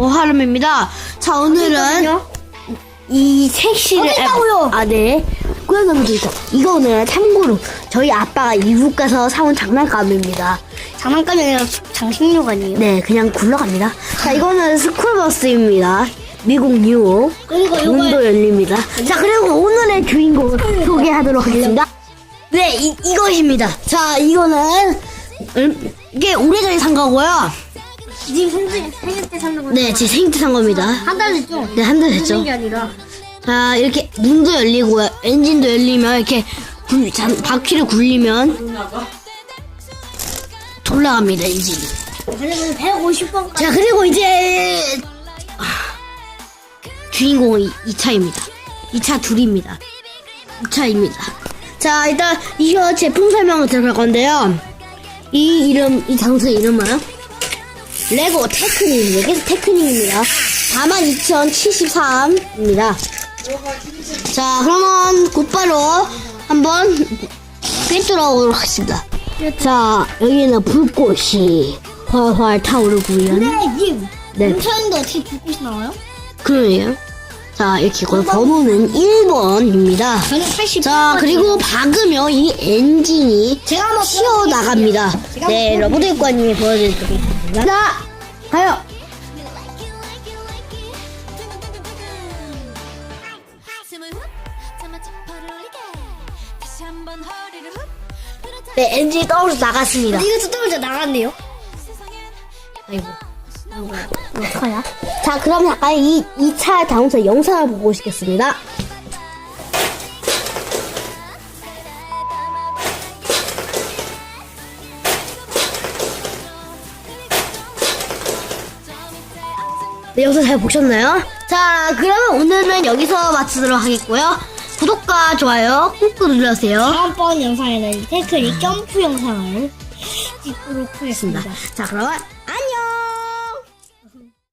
보하름입니다. 자, 오늘은 이 색시를 어디 있다고요? 아, 네. 꾸역나무도 있다. 이거는 참고로 저희 아빠가 이북 가서 사온 장난감입니다. 장난감이 아니라 장식용 아니에요? 네, 그냥 굴러갑니다. 자, 이거는 스쿨버스입니다. 미국 뉴욕. 그리고 문도 열립니다. 자, 그리고 오늘의 주인공 소개하도록 하겠습니다. 네, 이, 이것입니다. 자, 이거는, 음, 이게 오래전에 산 거고요. 님 생일, 생일 때 사는 거 네, 제 생일 때 산 겁니다. 한달 됐죠? 네, 한 달 됐죠. 게 아니라 자, 이렇게 문도 열리고요. 엔진도 열리면 이렇게 굴, 잔, 바퀴를 굴리면 돌아갑니다, 엔진이. 그리고 150번 자, 그리고 이제 아, 주인공은 이, 이 차입니다. 이 차 둘입니다. 이 차입니다. 자, 일단 이거 제품 설명을 들어갈 건데요. 이 이름, 이 장소의 이름은 레고 테크닉입니다. 그래서 테크닉입니다. 42,073입니다. 자, 그러면 곧바로 한번 꿰뚫어보도록 하겠습니다. 자, 여기는 불꽃이 활활 타오르고요. 네, 님 네. 인천인데 어떻게 불꽃이 나와요? 그러네요. 자, 이렇게 거- 번호는 1번입니다. 저는 80 자, 그리고 박으면 이 엔진이 제가 한번 튀어나갑니다. 네, 한번 러브데이과님이 보여드리도록 자, 가요! 네, 엔진이 떨어져 나갔습니다. 이거 뜯어보자 나갔네요 아이고. 어떡하냐? 자, 그럼 잠깐 이, 이차 다운서 영상을 보고 오시겠습니다. 네, 영상 잘 보셨나요? 자, 그러면 오늘은 여기서 마치도록 하겠고요. 구독과 좋아요 꾹꾹 눌러주세요. 다음번 영상에는 테크닉 점프 영상을 찍도록 하겠습니다 자, 그러면